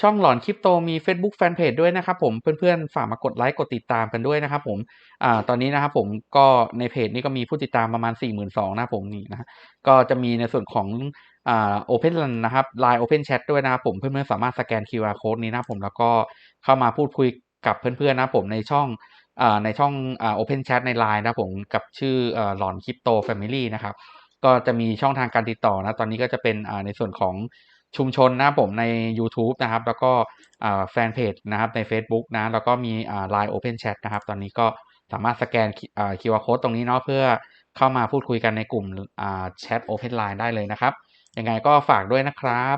ช่องหลอนคริปโตมี Facebook Fanpage ด้วยนะครับผมเพื่อนๆ ฝากมากดไลค์กดติดตามกันด้วยนะครับผมอ่าตอนนี้นะครับผมก็ในเพจนี้ก็มีผู้ติดตามประมาณ 42,000นะผมนี่นะก็จะมีในส่วนของอ่า Open นะครับ Line Open Chat ด้วยนะครับผมเพื่อนๆ สามารถสแกน QR Code นี้นะผมแล้วก็เข้ามาพูดคุยกับเพื่อนๆนะผมในช่องอ่าในช่องอ่า Open Chat ใน Line นะผมกับชื่ออ่อหลอนคริปโต Family นะครับก็จะมีช่องทางการติดต่อนะตอนนี้ก็จะเป็นอ่าในส่วนของ ชุมชนนะผมในยูทูบนะครับ แล้วก็แฟนเพจนะครับในเฟซบุ๊กนะแล้วก็มีอ่า LINE Open Chat นะครับ ตอนนี้ก็สามารถสแกนคิวอา QR Code ตรงนี้เนาะเพื่อเข้ามาพูดคุยกันในกลุ่มแชต Open Line ได้เลยนะครับ ยังไงก็ฝากด้วยนะครับ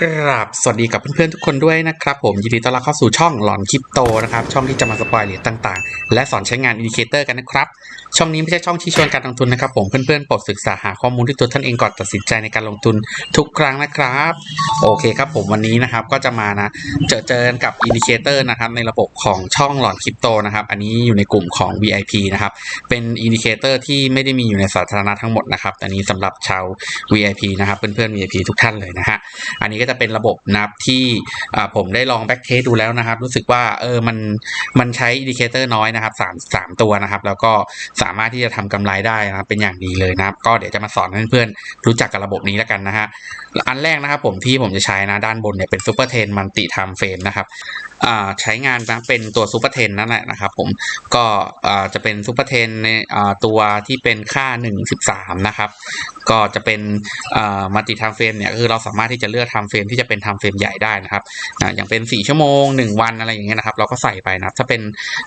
กราบสวัสดีกับเพื่อนๆทุกคนด้วยนะครับผมยินดีต้อนรับเข้าสู่ช่องหลอนคริปโตนะครับ ช่องที่จะมาสปอยเหรียญต่างๆ และสอนใช้งานอินดิเคเตอร์กันนะครับ ช่องนี้ไม่ใช่ช่องที่ชวนการลงทุนนะครับ ผมเพื่อนๆโปรดศึกษาหาข้อมูลที่ตัวท่านเองก่อนตัดสินใจในการลงทุนทุกครั้งนะครับ โอเคครับผมวันนี้นะครับก็จะมานะเจอเจอกับอินดิเคเตอร์นะครับในระบบของช่องหลอนคริปโตนะครับอันนี้อยู่ในกลุ่มของ VIP นะครับเป็นอินดิเคเตอร์ที่ไม่ได้มีอยู่ในสาธารณะทั้งหมดนะครับแต่นี้สำหรับชาว VIP นะครับเพื่อนๆ VIP ทุกท่านเลยนะฮะอันนี้ก็จะเป็นระบบนับที่ผมได้ลองแบ็กเทสดูแล้วนะครับ รู้สึกว่าเออมันมันใช้อินดิเคเตอร์น้อยนะครับสามสามตัวนะครับ แล้วก็สามารถที่จะทำกำไรได้นะครับเป็นอย่างดีเลยนะครับ ก็เดี๋ยวจะมาสอนให้เพื่อนๆรู้จักกับระบบนี้แล้วกันนะฮะอันแรกนะครับผมที่ผมจะใช้นะด้านบนเนี่ยเป็นซูเปอร์เทนมันติไทม์เฟรมนะครับใช้งานนะเป็นตัวซูเปอร์เทนนั่นแหละนะครับผมก็จะเป็นซูเปอร์เทนในตัวที่เป็นค่า 1.13 นะครับ ก็จะเป็นมัลติไทม์เฟรมเนี่ยคือเราสามารถที่จะเลือกไทม์เฟรมที่จะเป็นไทม์เฟรมใหญ่ได้นะครับอย่างเป็น 4 ชั่วโมง 1 วันอะไรอย่างเงี้ยนะครับ เราก็ใส่ไปนะถ้าเป็น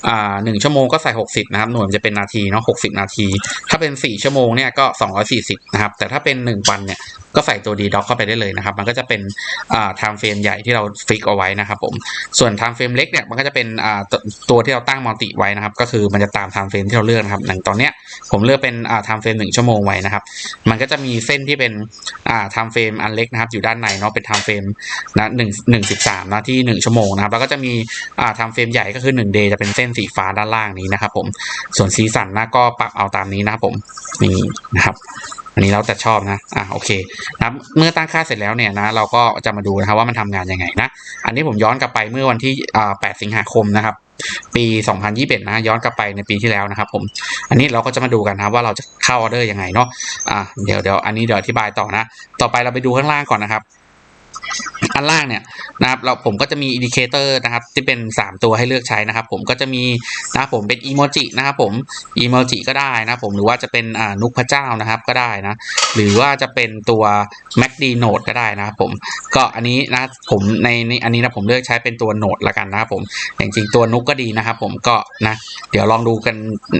อ่าหนึ่งชั่วโมงก็ใส่ 60 นะครับ หน่วยจะเป็นนาทีเนาะ60 นาที ถ้าเป็น 4 ชั่วโมงเนี่ยก็ 240 นะครับ แต่ถ้าเป็น 1 วันเนี่ยก็ใส่ตัว D doc เข้าไปได้เลยนะครับ มันก็จะเป็นอ่าไทม์เฟรมใหญ่ที่เราฟิกเอาไว้นะครับผม ส่วนไทม์เฟรมเล็กเนี่ยมันก็จะเป็นอ่าตัวที่เราตั้งมัลติไว้นะครับ ก็คือมันจะตามไทม์เฟรมที่เราเลือกนะครับอย่างตอนเนี้ยผมเลือกเป็นอ่าไทม์เฟรมหนึ่งชั่วโมงไว้นะครับ มันก็จะมีเส้นที่เป็นอ่าไทม์เฟรมอันเล็กนะครับ อยู่ด้านในเนาะเป็นไทม์เฟรมนะหนึ่งหนึ่งสิบสามนะที่หนึ่งชั่วโมงนะครับ แล้วก็จะมีอ่าไทม์เฟรมใหญ่ก็คือหนึ่งเดย์จะเป็นเส้นสีฟ้าด้านล่างนี้นะครับผม ส่วนสีสันนะก็ปรับเอาตามนี้นะผมนี่นะครับ อันนี้เราแต่ชอบนะอะโอเคนะเมื่อตั้งค่าเสร็จแล้วเนี่ยนะเราก็จะมาดูนะครับว่ามันทำงานยังไงนะอันนี้ผมย้อนกลับไปเมื่อวันที่อ่า8สิงหาคมนะครับ ปี 2021 นะย้อนกลับไปในปีที่แล้วนะครับ ผมอันนี้เราก็จะมาดูกันนะว่าเราจะเข้าออเดอร์ยังไงเนาะอะเดี๋ยวเดี๋ยวอันนี้เดี๋ยวอธิบายต่อนะ ต่อไปเราไปดูข้างล่างก่อนนะครับ อันล่างเนี่ยนะครับเราผมก็จะมีอินดิเคเตอร์นะครับที่เป็น 3 ตัวให้เลือกใช้นะครับ ผมก็จะมีนะครับผมเป็นอีโมจินะครับผมอีโมจิก็ได้นะผมหรือว่าจะเป็นอ่านุกพระเจ้านะครับก็ได้นะหรือว่าจะเป็นตัว MACD Node ก็ได้นะครับผมก็อันนี้นะผมในในอันนี้นะผมเลือกใช้เป็นตัวโนดละกันนะครับผมจริงๆตัวนุกก็ดีนะครับผมก็นะเดี๋ยวลองดูกัน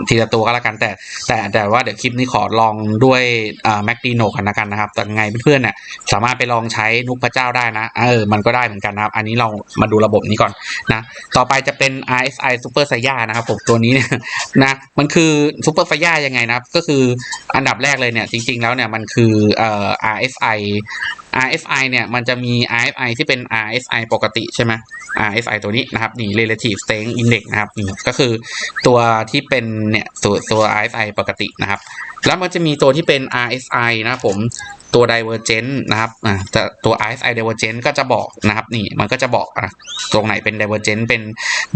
ทีละตัวก็แล้วกันแต่ แต่แต่ว่าเดี๋ยวคลิปนี้ขอลองด้วยอ่า MACD Node กันละกันนะครับแต่ไงเพื่อนๆเนี่ยสามารถไปลองใช้นุกพระเจ้าได้นะเออมันก็ได้เหมือนกันนะครับ อันนี้เรามาดูระบบนี้ก่อนนะต่อไปจะเป็น RSI Super s a y a นะครับผมตัวนี้เนี่ยนะมันคือ Super s a y a ยังไงนะครับ ก็คืออันดับแรกเลยเนี่ยจริง ๆ แล้วเนี่ยมันคือเอ่อ RSI RSI เนี่ยมันจะมี RSI ที่เป็น RSI ปกติใช่ไหม RSI ตัวนี้นะครับนี่ relative strength index นะครับนี่ก็คือตัวที่เป็นเนี่ยตัวตัว RSI ปกตินะครับ แล้วมันจะมีตัวที่เป็น RSI นะครับผมตัว divergent นะครับอ่าแต่ตัว RSI divergent ก็จะบอกนะครับนี่มันก็จะบอกอะตรงไหนเป็น divergent เป็น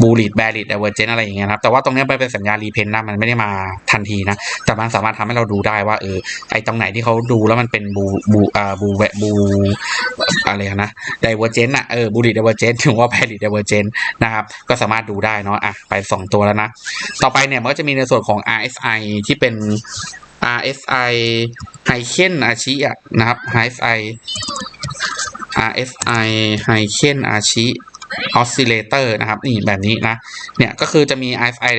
bullish bearish divergent อะไรอย่างเงี้ยนะครับแต่ว่าตรงเนี้ยมันเป็นสัญญาณรีเพนนะมันไม่ได้มาทันทีนะแต่มันสามารถทำให้เราดูได้ว่าเออไอตรงไหนที่เขาดูแล้วมันเป็นบูบูอ่าบูแวบูอะไรนะ divergent อะเออ bullish divergent ถึงว่า bearish divergent นะครับ ก็สามารถดูได้เนาะอะไปสองตัวแล้วนะ ต่อไปเนี่ยมันก็จะมีในส่วนของ RSI ที่เป็น RSI ไฮเคนอาชิอะนะครับ RSI RSI ไฮเคนอาชิออสซิเลเตอร์นะครับนี่แบบนี้นะเนี่ยก็คือจะมี RSI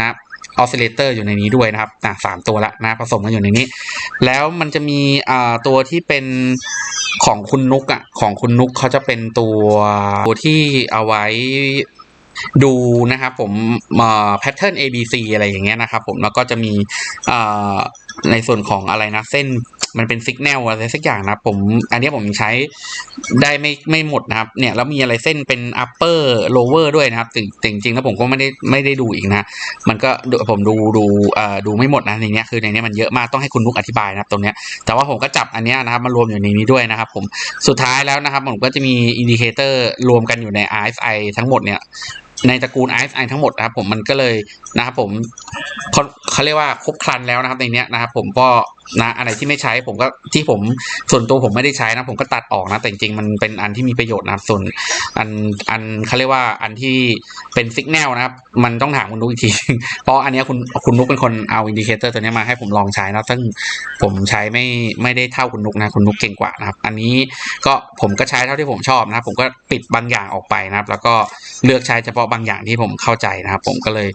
นับออสซิเลเตอร์อยู่ในนี้ด้วยนะครับอะสามตัวละนะผสมกันอยู่ในนี้ แล้วมันจะมีอ่าตัวที่เป็น ของคุณนุกอะของคุณนุกเขาจะเป็นตัวตัวที่เอาไว้ดูนะครับผมแพทเทิร์น ABC อะไรอย่างเงี้ยนะครับผมแล้วก็จะมีอ่า ในส่วนของอะไรนะ เส้นมันเป็นสัญญาณอะไรสักอย่างนะผม อันนี้ผมใช้ได้ไม่ไม่หมดนะครับ เนี่ยแล้วมีอะไรเส้นเป็น upper lower ด้วยนะครับจริงจริงแล้วผมก็ไม่ได้ไม่ได้ดูอีกนะ มันก็ผมดูดูเอ่อดูไม่หมดนะในนี้คือในนี้มันเยอะมากต้องให้คุณนุกอธิบายนะครับตรงเนี้ยแต่ว่าผมก็จับอันนี้นะครับมารวมอยู่ในนี้ด้วยนะครับผมสุดท้ายแล้วนะครับผมก็จะมีอินดิเคเตอร์รวมกันอยู่ใน RSI ทั้งหมดเนี่ย ในตระกูล RSI ทั้งหมดนะครับผมมันก็เลยนะครับผมเขาเขาเรียกว่าครบครันแล้วนะครับในเนี้ยนะครับผมก็ นะอะไรที่ไม่ใช้ผมก็ที่ผมส่วนตัวผมไม่ได้ใช้นะ ผมก็ตัดออกนะ แต่จริงๆมันเป็นอันที่มีประโยชน์นะครับ ส่วนอันอันเขาเรียกว่าอันที่เป็นสัญญาณนะครับ มันต้องถามคุณนุกอีกที เพราะอันนี้คุณคุณนุกเป็นคนเอาอินดิเคเตอร์ตัวนี้มาให้ผมลองใช้นะซึ่งผมใช้ไม่ไม่ได้เท่าคุณนุกนะ คุณนุกเก่งกว่านะครับ อันนี้ก็ผมก็ใช้เท่าที่ผมชอบนะครับ ผมก็ปิดบางอย่างออกไปนะครับ แล้วก็เลือกใช้เฉพาะบางอย่างที่ผมเข้าใจนะครับ ผมก็เลย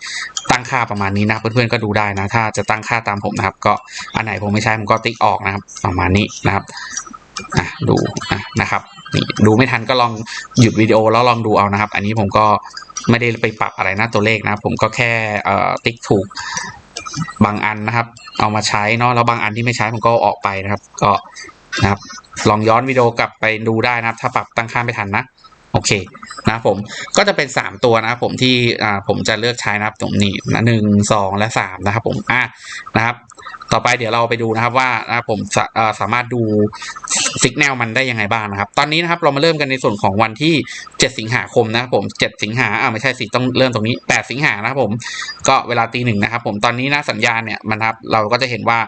ตั้งค่าประมาณนี้นะเพื่อนๆก็ดูได้นะ ถ้าจะตั้งค่าตามผมนะครับ ก็อันไหนผมไม่ใช้ผมก็ติ๊กออกนะครับ ประมาณนี้นะครับอะดูอะนะครับนี่ดูไม่ทันก็ลองหยุดวิดีโอแล้วลองดูเอานะครับ อันนี้ผมก็ไม่ได้ไปปรับอะไรนะตัวเลขนะผมก็แค่ติ๊กถูกบางอันนะครับ เอามาใช้เนาะแล้วบางอันที่ไม่ใช้ผมก็เออกไปนะครับ ก็นะครับ ลองย้อนวิดีโอกลับไปดูได้นะครับ ถ้าปรับตั้งค่าไม่ทันนะโอเคนะผมก็จะเป็น 3 ตัวนะครับผมที่ผมจะเลือกใช้นะครับตรงนี้นะหนึ่งสองและ3นะครับผมอะนะครับ ต่อไปเดี๋ยวเราไปดูนะครับว่านะครับผมสาสามารถดูสัญญาณมันได้ยังไงบ้างนะครับ ตอนนี้นะครับเรามาเริ่มกันในส่วนของวันที่ 7 สิงหาคมนะครับผม7สิงหาอ่าไม่ใช่สิต้องเริ่มตรงนี้ 8 สิงหานะครับผมก็เวลาตีหนึ่งนะครับผมตอนนี้นะสัญญาณเนี่ยมันครับเราก็จะเห็นว่า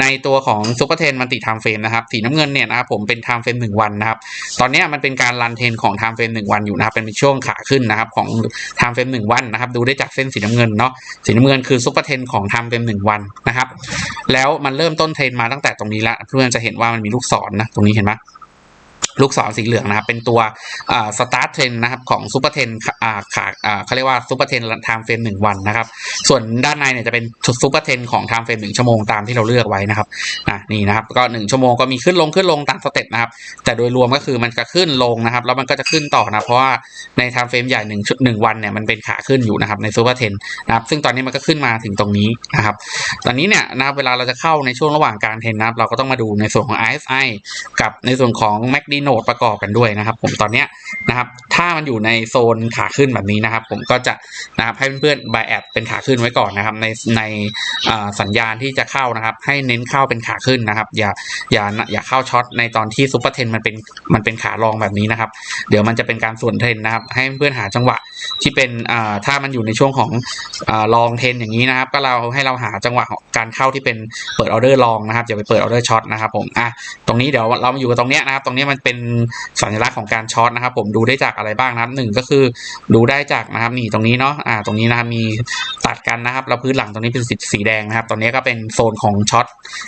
ในตัวของซูเปอร์เทนมันติดไทม์เฟรมนะครับสีน้ำเงินเนี่ยนะครับผมเป็นไทม์เฟรมหนึ่งวันนะครับตอนนี้มันเป็นการรันเทนของไทม์เฟรมหนึ่งวันอยู่นะครับเป็นช่วงขาขึ้นนะครับของไทม์เฟรมหนึ่งวันนะครับดูได้จากเส้นสีน้ำเงินเนาะสีน้ำเงินคือซูเปอร์เทนของไทม์เฟรมหนึ่งวันนะครับแล้วมันเริ่มต้นเทรนมาตั้งแต่ตรงนี้ละเพื่อนจะเห็นว่ามันมีลูกศรนะตรงนี้เห็นไหม ลูกศรสีเหลืองนะครับ เป็นตัวสตาร์ทเทรนนะครับของซูเปอร์เทนขาเขาเรียกว่าซูเปอร์เทนไทม์เฟรมหนึ่งวันนะครับ ส่วนด้านในเนี่ยจะเป็นซูเปอร์เทนของไทม์เฟรมหนึ่งชั่วโมงตามที่เราเลือกไว้นะครับอ่านี่นะครับก็หนึ่งชั่วโมงก็มีขึ้นลงขึ้นลงตามสเต็ปนะครับ แต่โดยรวมก็คือมันจะขึ้นลงนะครับ แล้วมันก็จะขึ้นต่อนะเพราะว่าในไทม์เฟรมใหญ่หนึ่งชุดหนึ่งวันเนี่ยมันเป็นขาขึ้นอยู่นะครับในซูเปอร์เทนนะครับซึ่งตอนนี้มันก็ขึ้นมาถึงตรงนี้นะครับ ตอนนี้เนี่ยนะครับเวลาเราจะเข้าในช่วงระหว่างการเทรนนะครับเราก็ต้องมาดูในส่วนของ RSI กับในส่วนของ MACD Node ประกอบกันด้วยนะครับ ผมตอนเนี้ยนะครับ ถ้ามันอยู่ในโซนขาขึ้นแบบนี้นะครับ ผมก็จะนะครับให้เพื่อนๆ buy at เป็นขาขึ้นไว้ก่อนนะครับ ในในสัญญาณที่จะเข้านะครับ ให้เน้นเข้าเป็นขาขึ้นนะครับ อย่าอย่าอย่าเข้าช็อตในตอนที่ซูเปอร์เทนมันเป็นมันเป็นขาลองแบบนี้นะครับ เดี๋ยวมันจะเป็นการส่วนเทนนะครับ ให้เพื่อนหาจังหวะที่เป็นอ่าถ้ามันอยู่ในช่วงของอ่าลองเทนอย่างนี้นะครับ ก็เราให้เราหาจังหวะของการเข้าที่เป็นเปิดออเดอร์ลองนะครับอย่าไปเปิดออเดอร์ช็อตนะครับผมอะตรงนี้เดี๋ยวเรามาอยู่กับตรงเนี้ยนะครับ ตรงนี้มันเป็นสัญลักษณ์ของการช็อตนะครับ ผมดูได้จากอะไรบ้างนะครับหนึ่งก็คือดูได้จากนะครับนี่ตรงนี้เนาะอ่าตรงนี้นะครับมีตัดกันนะครับแล้วพื้นหลังตรงนี้เป็นสีสีแดงนะครับตรงนี้ก็เป็นโซนของช็อต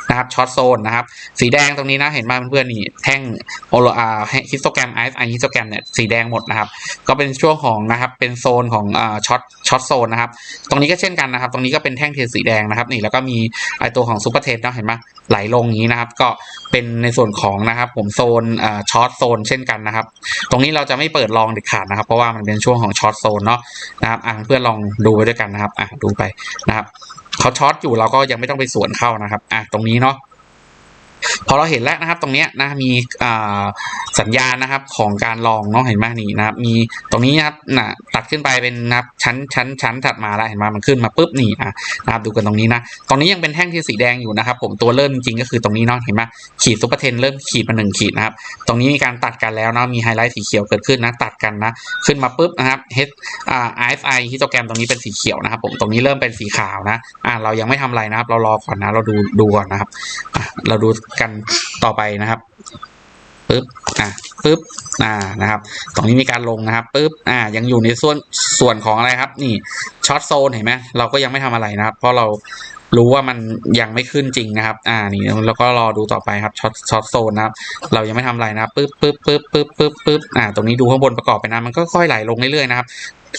นะครับช็อตโซนนะครับ สีแดงตรงนี้นะเห็นไหมเพื่อนๆนี่แท่งโอโลอาฮิสโตแกรมไอซ์ไอฮิสโตแกรมเนี่ยสีแดงหมดนะครับ ก็เป็นช่วงของนะครับเป็นโซนของอ่าช็อตช็อตโซนนะครับ ตรงนี้ก็เช่นกันนะครับ ตรงนี้ก็เป็นแท่งเทสีแดงนะครับ นี่แล้วก็มีไอตัวของซูเปอร์เทนเนาะเห็นไหมไหลลงอย่างนี้นะครับ ก็เป็นในส่วนของนะครับ ผมโซนอ่าช็อตโซนเช่นกันนะครับ ตรงนี้เราจะไม่เปิดลองเด็ดขาดนะครับ เพราะว่ามันเป็นช่วงของช็อตโซนเนาะนะครับอะเพื่อนลองดูไปด้วยกันนะครับอะดูไปนะครับเขาช็อตอยู่เราก็ยังไม่ต้องไปสวนเข้านะครับอะตรงนี้เนาะ พอเราเห็นแล้วนะครับตรงเนี้ยนะมีสัญญาณนะครับของการลองเนาะเห็นไหมนี่นะครับมีตรงนี้นะครับนะตัดขึ้นไปเป็นนะครับชั้นชั้นชั้นถัดมาแล้วเห็นไหมมันขึ้นมาปุ๊บนี่นะนะครับดูกันตรงนี้นะตรงนี้ยังเป็นแท่งที่สีแดงอยู่นะครับผมตัวเริ่มจริงก็คือตรงนี้เนาะเห็นไหมขีดซุปเปอร์เทนเริ่มขีดมาหนึ่งขีดนะครับตรงนี้มีการตัดกันแล้วเนาะมีไฮไลท์สีเขียวเกิดขึ้นนะตัดกันนะขึ้นมาปุ๊บนะครับ H อ่า RFI ฮิสโตแกรมตรงนี้เป็นสีเขียวนะครับผมตรงนี้เริ่มเป็นสีขาวนะอ่าเรายังไม่ทำอะไรนะครับ เรารอก่อนนะเราดูดูก่อนนะครับอะ เราดูกันต่อไปนะครับปึ๊บอะปึ๊บอ่านะครับ ตรงนี้มีการลงนะครับปึ๊บอ่ายังอยู่ในส่วนส่วนของอะไรครับ นี่ช็อตโซนเห็นไหมเราก็ยังไม่ทำอะไรนะครับ เพราะเรารู้ว่ามันยังไม่ขึ้นจริงนะครับ อ่า นี่แล้วก็รอดูต่อไปครับช็อตช็อตโซนนะครับ เรายังไม่ทำอะไรนะครับปึ๊บปึ๊บปึ๊บปึ๊บปึ๊บปึ๊บอ่า ตรงนี้ดูข้างบนประกอบไปนะ มันก็ค่อยไหลลงเรื่อยๆนะครับ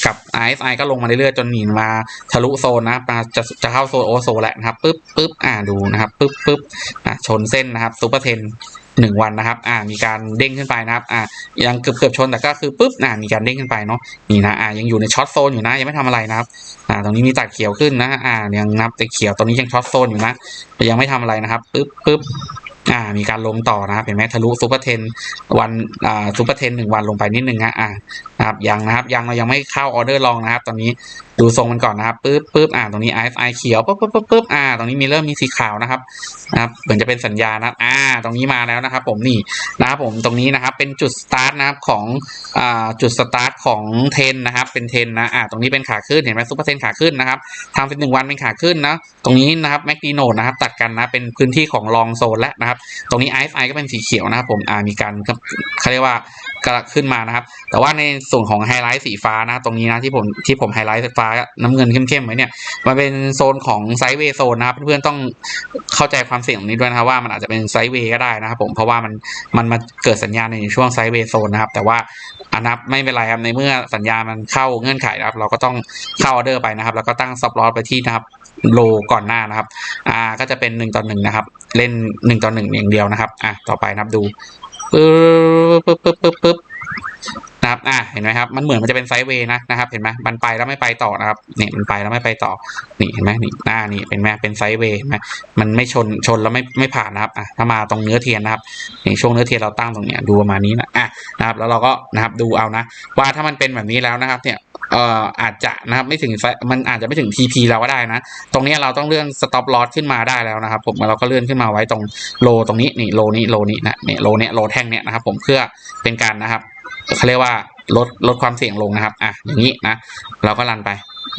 กับ RSI ก็ลงมาเรื่อยๆจนหนีมาทะลุโซนนะครับมาจะจะเข้าโซนโอโซแหละนะครับปึ๊บปึ๊บอ่าดูนะครับปึ๊บปึ๊บอ่าชนเส้นนะครับซูเปอร์เทนหนึ่งวันนะครับ อ่า มีการเด้งขึ้นไปนะครับ อ่า ยังเกือบเกือบชนแต่ก็คือปุ๊บ อ่า มีการเด้งขึ้นไปเนาะ นี่นะ อ่า ยังอยู่ในช็อตโซนอยู่นะ ยังไม่ทำอะไรนะครับ อ่า ตรงนี้มีตัดเขียวขึ้นนะ อ่า ยังนับแต่เขียว ตรงนี้ยังช็อตโซนอยู่นะ ยังไม่ทำอะไรนะครับปึ๊บปึ๊บ อ่ามีการลงต่อนะครับเห็นไหมทะลุซูเปอร์เทนวันอ่าซูเปอร์เทนหนึ่งวันลงไปนิดนึงฮะอ่านะครับยังนะครับยังเรายังไม่เข้าออเดอร์ลองนะครับ ตอนนี้ ดูทรงมันก่อนนะครับปึ๊บปึ๊บอ่าตรงนี้ RFI เขียวปึ๊บปึ๊บปึ๊บปึ๊บอ่าตรงนี้มีเริ่มมีสีขาวนะครับนะครับเหมือนจะเป็นสัญญาณนะครับอ่า ตรงนี้มาแล้วนะครับ ผมนี่นะครับผมตรงนี้นะครับเป็นจุดสตาร์ทนะครับของอ่าจุดสตาร์ทของเทนนะครับเป็นเทนนะอ่าตรงนี้เป็นขาขึ้นเห็นไหมซูเปอร์เทนขาขึ้นนะครับทำเป็นหนึ่งวันเป็นขาขึ้นนะตรงนี้นะครับแมกดีโนดนะครับตัดกันนะเป็นพื้นที่ของลองโซนแล้วนะครับตรงนี้ RFI ก็เป็นสีเขียวนะครับผมอ่ามีการเขาเรียกว่ากระขึ้นมานะครับ แต่ว่าในส่วนของไฮไลท์สีฟ้านะตรงนี้นะที่ผมที่ผมไฮไลท์สีฟ้าน้ำเงินเข้มๆไว้เนี่ยมันเป็นโซนของไซด์เวย์โซนนะครับเพื่อนๆต้องเข้าใจความเสี่ยงนี้ด้วยนะครับว่ามันอาจจะเป็นไซด์เวย์ก็ได้นะครับผมเพราะว่ามันมันมาเกิดสัญญาณในช่วงไซด์เวย์โซนนะครับ แต่ว่าอันนับไม่เป็นไรครับในเมื่อสัญญาณมันเข้าเงื่อนไขนะครับ เราก็ต้องเข้าออเดอร์ไปนะครับ แล้วก็ตั้งซับลอสไปที่นะครับโลก่อนหน้านะครับอ่าก็จะเป็นหนึ่งต่อหนึ่งนะครับ เล่นหนึ่งต่อหนึ่งอย่างเดียวนะครับอะต่อไปนะครับดูปึ๊บปึ๊บปึ๊บปึ๊บ นะครับอะเห็นไหมครับมันเหมือนมันจะเป็นไซด์เวย์นะนะครับเห็นไหมมันไปแล้วไม่ไปต่อนะครับนี่มันไปแล้วไม่ไปต่อนี่เห็นไหมนี่หน้านี่เป็นไหมเป็นไซด์เวย์ไหมมันไม่ชนชนแล้วไม่ไม่ผ่านนะครับอะถ้ามาตรงเนื้อเทียนนะครับนี่ช่วงเนื้อเทียนเราตั้งตรงเนี้ยดูประมาณนี้นะอะนะครับแล้วเราก็นะครับดูเอานะ ว่าถ้ามันเป็นแบบนี้แล้วนะครับเนี่ยเอ่ออาจจะนะครับไม่ถึงไซมันอาจจะไม่ถึง TP เราก็ได้นะ ตรงนี้เราต้องเลื่อน stop loss ขึ้นมาได้แล้วนะครับ ผมเราก็เลื่อนขึ้นมาไว้ตรงโลตรงนี้นี่โลนี้โลนี้นะเนี่ยโลเนี้ยโลแท่งเนี้ยนะครับ ผมเพื่อเป็นการนะครับ เขาเรียกว่าลดลดความเสี่ยงลงนะครับ อะอย่างนี้นะ เราก็รันไป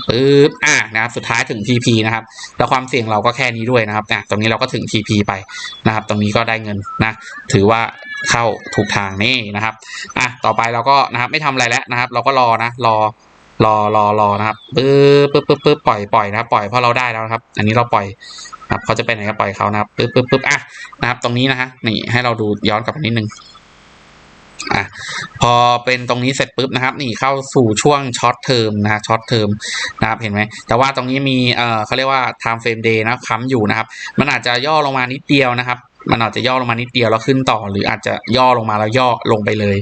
ปึ๊บอะนะครับ สุดท้ายถึง TP นะครับ แล้วความเสี่ยงเราก็แค่นี้ด้วยนะครับอะตรงนี้เราก็ถึง TP ไปนะครับ ตรงนี้ก็ได้เงินนะ ถือว่าเข้าถูกทางนี่นะครับ อะต่อไปเราก็นะครับไม่ทำอะไรแล้วนะครับ เราก็รอนะ รอ รอรอรอนะครับปึ๊บปึ๊บปึ๊บปึ๊บปล่อยปล่อยนะครับปล่อยเพราะเราได้แล้วครับ อันนี้เราปล่อยนะครับเขาจะไปไหนก็ปล่อยเขานะครับปึ๊บปึ๊บปึ๊บอะนะครับ ตรงนี้นะฮะนี่ให้เราดูย้อนกลับไปนิดนึง อะพอเป็นตรงนี้เสร็จปุ๊บนะครับ นี่เข้าสู่ช่วงช็อตเทอมนะฮะช็อตเทอมนะครับเห็นไหมแต่ว่าตรงนี้มีเอ่อเขาเรียกว่า time frame day นะค้ำอยู่นะครับ มันอาจจะย่อลงมานิดเดียวนะครับ มันอาจจะย่อลงมานิดเดียวแล้วขึ้นต่อ หรืออาจจะย่อลงมาแล้วย่อลงไปเลย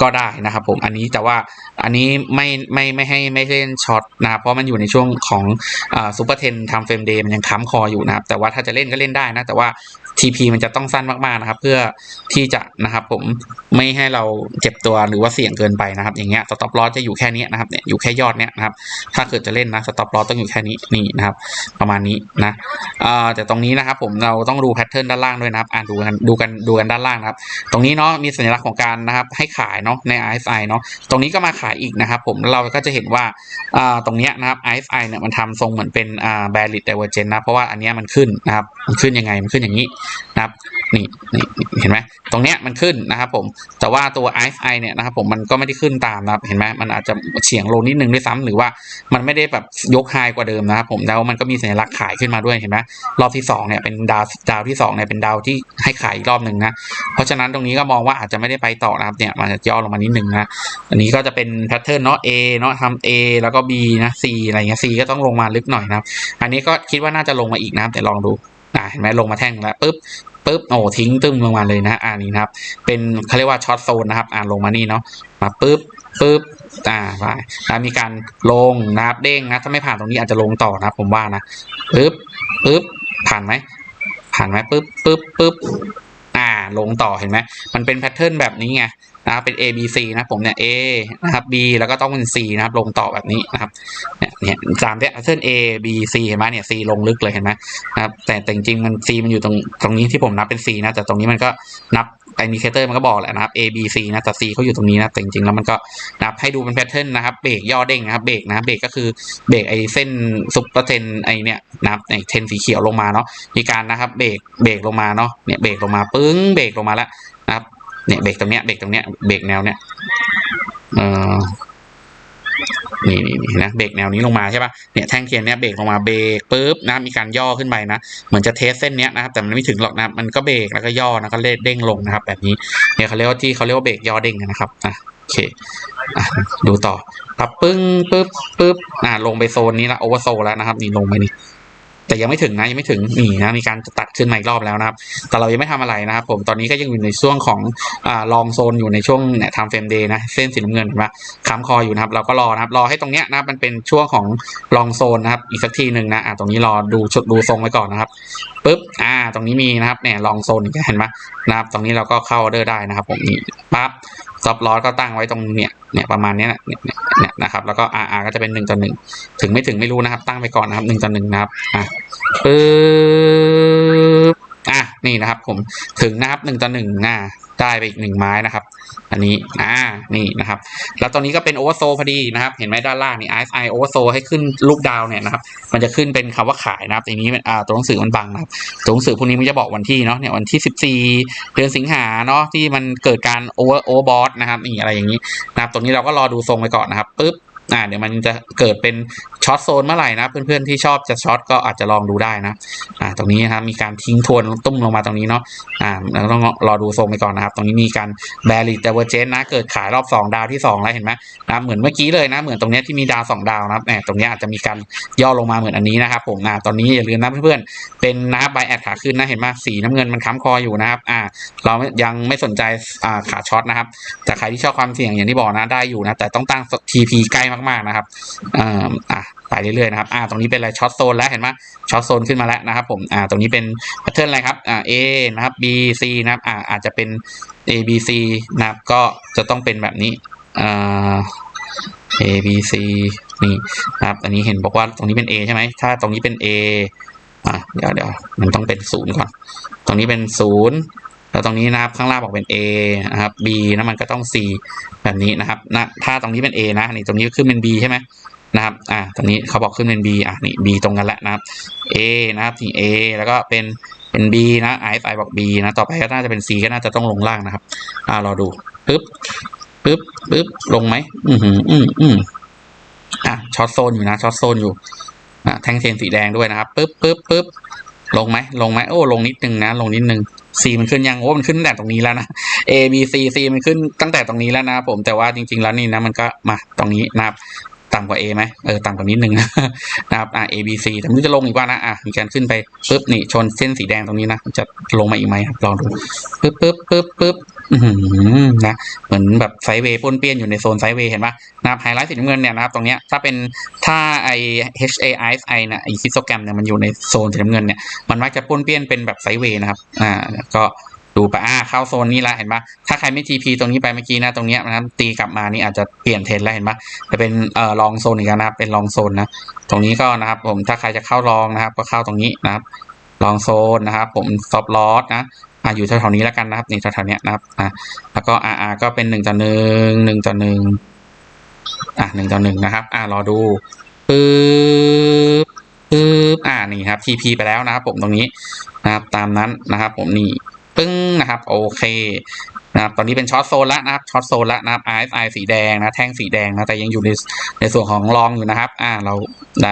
ก็ได้นะครับผมอันนี้แต่ว่าอันนี้ไม่ไม่ไม่ให้ไม่เล่นช็อตนะครับเพราะมันอยู่ในช่วงของซูเปอร์เทนทำเฟรมเดย์มันยังค้ำคออยู่นะครับแต่ว่าถ้าจะเล่นก็เล่นได้นะแต่ว่า TP มันจะต้องสั้นมากๆนะครับ เพื่อที่จะนะครับผมไม่ให้เราเจ็บตัวหรือว่าเสี่ยงเกินไปนะครับ อย่างเงี้ยสต็อปลอสจะอยู่แค่นี้นะครับเนี่ยอยู่แค่ยอดเนี้ยนะครับ ถ้าเกิดจะเล่นนะสต็อปลอสต้องอยู่แค่นี้นี่นะครับ ประมาณนี้นะอ่าแต่ตรงนี้นะครับ ผมเราต้องดูแพทเทิร์นด้านล่างด้วยนะครับ อ่านดูกันดูกันดูกันด้านล่างนะครับ ตรงนี้เนาะมีสัญลักษณ์ของการนะครับ ให้ขายเนาะใน RSI เนาะตรงนี้ก็มาขายอีกนะครับ ผมเราก็จะเห็นว่าอ่าตรงเนี้ยนะครับ RSI เนี่ยมันทำทรงเหมือนเป็นอ่า bearish divergence นะเพราะว่าอันเนี้ยมันขึ้นนะครับมันขึ้นยังไงมันขึ้นอย่างนี้นะครับนี่นี่เห็นไหมตรงเนี้ยมันขึ้นนะครับผมแต่ว่าตัว RSI เนี่ยนะครับผมมันก็ไม่ได้ขึ้นตามนะครับเห็นไหมมันอาจจะเฉียงลงนิดนึงด้วยซ้ำหรือว่ามันไม่ได้แบบยกไฮกว่าเดิมนะครับผมแล้วมันก็มีสัญลักษณ์ขายขึ้นมาด้วยเห็นไหมรอบที่สองเนี่ยเป็นดาวดาวที่สองเนี่ยเป็นดาวที่ให้ขายอีกรอบหนึ่งนะเพราะฉะนั้นตรงนี้ก็มองว่าอาจจะไม่ได้ไปต่อนะครับเนี่ยมันจะย่อลงมานิดนึงนะอันนี้ก็จะเป็นแพทเทิร์นเนาะ A เนาะทำ A แล้วก็ B นะ C อะไรเงี้ย C ก็ต้องลงมาลึกหน่อยนะครับ อันนี้ก็คิดว่าน่าจะลงมาอีกนะครับแต่ลองดู อ่าเห็นไหมลงมาแท่งแล้วปุ๊บปุ๊บโอ้ทิ้งตึ้มลงมาเลยนะอ่านี่นะครับ เป็นเขาเรียกว่าช็อตโซนนะครับ อ่าลงมานี่เนาะมาปุ๊บปุ๊บอ่าไปแล้วมีการลงนะครับเด้งนะถ้าไม่ผ่านตรงนี้อาจจะลงต่อนะผมว่านะปุ๊บปุ๊บผ่านไหมผ่านไหมปุ๊บปุ๊บปุ๊บอ่าลงต่อเห็นไหมมันเป็นแพทเทิร์นแบบนี้ไง นะครับเป็น A B C นะผมเนี่ย A นะครับ B แล้วก็ต้องเป็น C นะครับลงต่อแบบนี้นะครับเนี่ยเนี่ยตามเทิร์น A B C เห็นไหมเนี่ย C ลงลึกเลยเห็นไหมนะครับแต่แต่จริงมัน C มันอยู่ตรงตรงนี้ที่ผมนับเป็น C นะแต่ตรงนี้มันก็นับอินดิเคเตอร์มันก็บอกแหละนะครับ A B C นะแต่ C เขาอยู่ตรงนี้นะแต่จริงๆแล้วมันก็นับให้ดูเป็นแพทเทิร์นนะครับเบรกย่อเด้งนะครับเบรกนะเบรกก็คือเบรกไอ้เส้นซุปเปอร์เทนไอเนี่ยนะครับไอเทนสีเขียวลงมาเนาะมีการนะครับเบรกเบรกลงมาเนาะเนี่ยเบรกลงมาปึ้งเบรกลงมาแล้วนะครับ เนี่ยเบรกตรงเนี้ยเบรกตรงเนี้ยเบรกแนวเนี้ยเออนี่นี่นี่นะเบรกแนวนี้ลงมาใช่ปะเนี่ยแท่งเทียนเนี้ยเบรกลงมาเบรกปุ๊บนะมีการย่อขึ้นไปนะเหมือนจะเทสเส้นเนี้ยนะครับแต่มันไม่ถึงหรอกนะมันก็เบรกแล้วก็ย่อนะก็เลเด้งลงนะครับ แบบนี้เนี่ยเขาเรียกว่าที่เขาเรียกว่าเบรกย่อเด้งนะครับอะโอเคอดูต่อปับปึ้งปึ๊บปึ๊บอะลงไปโซนนี้ละโอเวอร์โซนแล้วนะครับ นี่ลงไปนี่ แต่ยังไม่ถึงนะยังไม่ถึงนี่นะมีการตัดขึ้นมาอีกรอบแล้วนะครับ แต่เรายังไม่ทำอะไรนะครับ ผมตอนนี้ก็ยังอยู่ในช่วงของอลองโซนอยู่ในช่วงเนี่ยทำเฟรมเดย์นะเส้นสีน้ำเงินเห็นปะค้ำคออยู่นะครับ เราก็รอนะครับ รอให้ตรงเนี้ยนะครับมันเป็นช่วงของลองโซนนะครับ อีกสักทีหนึ่งนะอ่าตรงนี้รอดูชุดดูทรงไว้ก่อนนะครับปุ๊บอ่า ตรงนี้มีนะครับเนี่ยลองโซนเห็นปะนะครับ ตรงนี้เราก็เข้าออเดอร์ได้นะครับ ผมนี่ปั๊บ ซอฟลอสก็ตั้งไว้ตรงเนี่ยเนี่ยประมาณเนี้ยนะเนี่ยเนี่ยนะครับแล้วก็ RR ก็จะเป็นหนึ่งต่อหนึ่งถึงไม่ถึงไม่รู้นะครับ ตั้งไปก่อนนะครับหนึ่งต่อหนึ่งนะครับอะปึ๊บ นี่นะครับ ผมถึงนะครับหนึ่งต่อหนึ่งนะได้ไปอีกหนึ่งไม้นะครับ อันนี้อ่านี่นะครับ แล้วตอนนี้ก็เป็นโอเวอร์โซพอดีนะครับ เห็นไหมด้านล่างนี่ RSI โอเวอร์โซให้ขึ้นลูกดาวเนี่ยนะครับ มันจะขึ้นเป็นคำว่าขายนะครับทีนี้อ่าตัวหนังสือมันบังนะครับตัวหนังสือพวกนี้มันจะบอกวันที่เนาะเนี่ยวันที่ 14 เดือนสิงหาเนาะที่มันเกิดการโอเวอร์โอเวอร์บอทนะครับนี่อะไรอย่างนี้นะครับตรงนี้เราก็รอดูทรงไปก่อนนะครับปุ๊บ อ่าเดี๋ยวมันจะเกิดเป็นช็อตโซนเมื่อไหร่นะ เพื่อนๆที่ชอบจะช็อตก็อาจจะลองดูได้นะอ่าตรงนี้นะครับมีการทิ้งทวนตุ้มลงมาตรงนี้เนาะอ่าเราต้องรอดูทรงไปก่อนนะครับ ตรงนี้มีการแบริเดเวอร์เจนนะเกิดขายรอบ 2 ดาวที่ 2 แล้วเห็นไหมนะเหมือนเมื่อกี้เลยนะ เหมือนตรงเนี้ยที่มีดาว2ดาวนะครับแหมตรงเนี้ยอาจจะมีการย่อลงมาเหมือนอันนี้นะครับผมนะตอนนี้อย่าลืมนะเพื่อนๆเป็นนะใบแอดขาขึ้นนะเห็นไหมสีน้ำเงินมันค้ำคออยู่นะครับอ่าเรายังไม่สนใจอ่าขาช็อตนะครับแต่ใครที่ชอบความเสี่ยงอย่างที่บอกนะได้อยู่นะแต่ต้องตั้ง TP ใกล้มากๆนะครับอ่าไปเรื่อยๆนะครับอ่าตรงนี้เป็นอะไรช็อตโซนแล้วเห็นไหมช็อตโซนขึ้นมาแล้วนะครับผมอ่าตรงนี้เป็นแพทเทิร์นอะไรครับอ่า A นะครับ B C นะครับอ่าอาจจะเป็น A B C นะครับก็จะต้องเป็นแบบนี้อ่า A B C นี่นะครับอันนี้เห็นบอกว่าตรงนี้เป็น A ใช่ไหมถ้าตรงนี้เป็น A อะเดี๋ยวเดี๋ยวมันต้องเป็นศูนย์ก่อน ตรงนี้เป็นศูนย์ แล้วตรงนี้นะครับข้างล่างบอกเป็น A นะครับ B นะมันก็ต้อง C แบบนี้นะครับนะถ้าตรงนี้เป็น A นะนี่ตรงนี้ขึ้นเป็น B ใช่ไหมนะครับอ่าตรงนี้เขาบอกขึ้นเป็น B อะนี่ B ตรงกันแล้วนะครับ A นะครับที่ A แล้วก็เป็นเป็น B นะ i อบอก B นะต่อไปก็น่าจะเป็น C ก็น่าจะต้องลงล่างนะครับอ่ารอดูปึ๊บปึ๊บปึ๊บลงไหมอืมอืมอืมอืมอะช็อตโซนอยู่นะช็อตโซนอยู่อะแท่งเทนสีแดงด้วยนะครับปึ๊บปึ๊บปึ๊บลงไหมลงไหมโอ้ลงนิดนึงนะ ลงนิดนึง C มันขึ้นยังโอ้มันขึ้นตั้งแต่ตรงนี้แล้วนะ A B C C มันขึ้นตั้งแต่ตรงนี้แล้วนะผมแต่ว่าจริง ๆ แล้วนี่นะมันก็มาตรงนี้นะครับต่ำกว่า A ไหมเออต่ำกว่านิดนึงนะครับอ่า A B C แต่มันจะลงอีกว่านะอะมีการขึ้นไปปุ๊บนี่ชนเส้นสีแดงตรงนี้นะจะลงมาอีกไหมครับลองดูปึ๊บปึ๊บปึ๊บปุ๊บ นะเหมือนแบบไซเวย์ป้วนเปี้ยนอยู่ในโซนไซเวย์เห็นปะนะครับไฮไลท์สีน้ำเงินเนี่ยนะครับตรงเนี้ยถ้าเป็นถ้าไอ H A I S I นะไอฮิสโตแกรมเนี่ยมันอยู่ในโซนสีน้ำเงินเนี่ยมันมักจะป้วนเปี้ยนเป็นแบบไซเวย์นะครับอ่าก็ดูไปอ่าเข้าโซนนี้ล้วเห็นปะถ้าใครไม่ TP ตรงนี้ไปเมื่อกี้นะตรงเนี้ยนะครับตีกลับมานี่อาจจะเปลี่ยนเทรนแล้วเห็นปะจะเป็นเอ่อลองโซนอีกแล้วนะครับเป็นลองโซนนะตรงนี้ก็นะครับ ผมถ้าใครจะเข้าลองนะครับ ก็เข้าตรงนี้นะครับลองโซนนะครับ ผมซอฟลอสนะ อ่าอยู่แถวๆนี้แล้วกันนะครับนี่แถวๆนี้นะครับอ่าแล้วก็ RR ก็เป็นหนึ่งต่อหนึ่งหนึ่งต่อหนึ่งอะหนึ่งต่อหนึ่งนะครับ อ่ารอดูปึ๊บปึ๊บอ่านี่ครับ TP ไปแล้วนะครับ ผมตรงนี้นะครับตามนั้นนะครับ ผมนี่ปึ้งนะครับ โอเคนะครับตอนนี้เป็นช็อตโซนล้วนะครับช็อตโซนล้วนะครับ RSI สีแดงนะแท่งสีแดงนะแต่ยังอยู่ในในส่วนของรองอยู่นะครับ อ่าเรา